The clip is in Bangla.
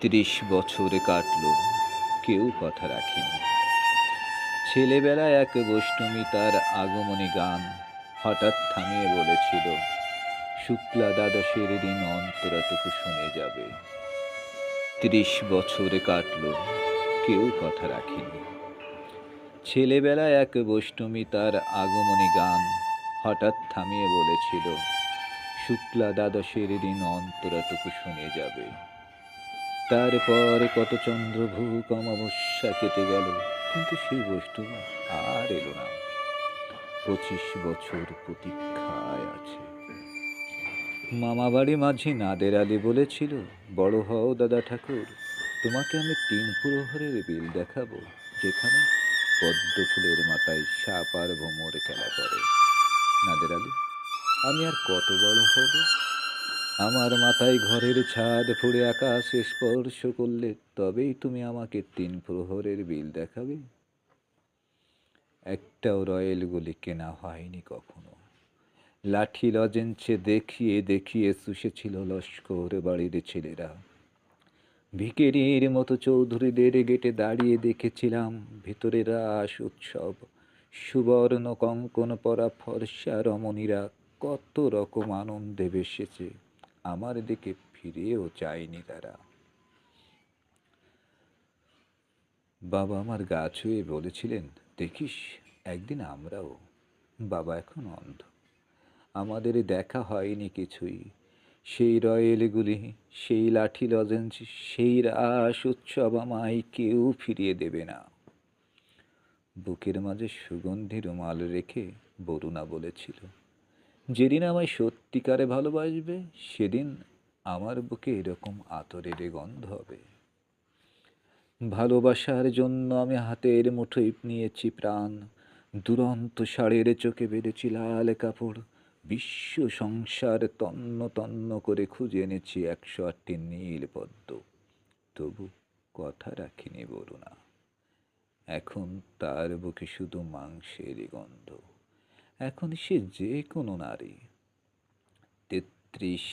ত্রিশ বছরে কাটল, কেউ কথা রাখেনি। ছেলেবেলায় এক গোষ্ঠমী তার আগমনী গান হঠাৎ থামিয়ে বলেছিল, শুক্লা দ্বাদশের দিন অন্তরাটুকু শুনে যাবে। ত্রিশ বছরে কাটল, কেউ কথা রাখেনি। ছেলেবেলায় এক গোষ্ঠমী তার আগমনী গান হঠাৎ থামিয়ে বলেছিল, শুক্লা দ্বাদশের দিন অন্তরাটুকু শুনে যাবে। তারপর কত চন্দ্রভূ অমাবস্যা কেটে গেল, কিন্তু সেই বস্তু আর এলো না। পঁচিশ বছর প্রতীক্ষায় আছে। মামা বাড়ি মাঝি নাদের আলী বলেছিল, বড় হও দাদা ঠাকুর, তোমাকে আমি তিন প্রহরের বিল দেখাবো, যেখানে পদ্ম ফুলের মাথায় সাপ আর ভোমর খেলা করে। নাদের আলী আমি আর কত বড় হব? আমার মাথায় ঘরের ছাদ ফুড়ে আকাশ স্পর্শ করলে তবেই তুমি আমাকে তিন প্রহরের বিল দেখাবে। একটাও রয়েল গুলি কেনা হয়নি কখনো। লাঠি লজেঞ্চে দেখিয়ে দেখিয়ে শুষেছিল লস্কর বাড়ির ছেলেরা। ভিকেরির মতো চৌধুরীদের গেটে দাঁড়িয়ে দেখেছিলাম ভিতরে রাস উৎসব। সুবর্ণ কঙ্কন পরা ফর্সা রমণীরা কত রকম আনন্দে বেসেছে। আমার দিকে ফিরেও চায়নি তারা। বাবা আমার গা ছুঁয়ে বলেছিলেন, দেখিস, একদিন আমরাও, বাবা এখন অন্ধ। আমাদের দেখা হয়নি কিছুই। সেই রয়েলগুলি, সেই লাঠি লজেন্স, সেই রাস উৎসব আমায় কেউ ফিরিয়ে দেবে না। বুকের মাঝে সুগন্ধি রুমাল রেখে বরুণা বলেছিল যেদিন আমায় সত্যিকারে ভালোবাসবে, সেদিন আমার বুকে এরকম আতরের গন্ধ হবে। ভালোবাসার জন্য আমি হাতের মুঠোয় নিয়েছি প্রাণ। দুরন্ত ষাঁড়ের চোখে বেঁধেছি লাল কাপড়। বিশ্ব সংসার তন্ন তন্ন করে খুঁজে এনেছি একশো আটটি নীল পদ্ম। তবু কথা রাখিনি বরুণা। এখন তার বুকে শুধু মাংসের গন্ধ। এখন সে যে কোনো নারী। তেত্রিশ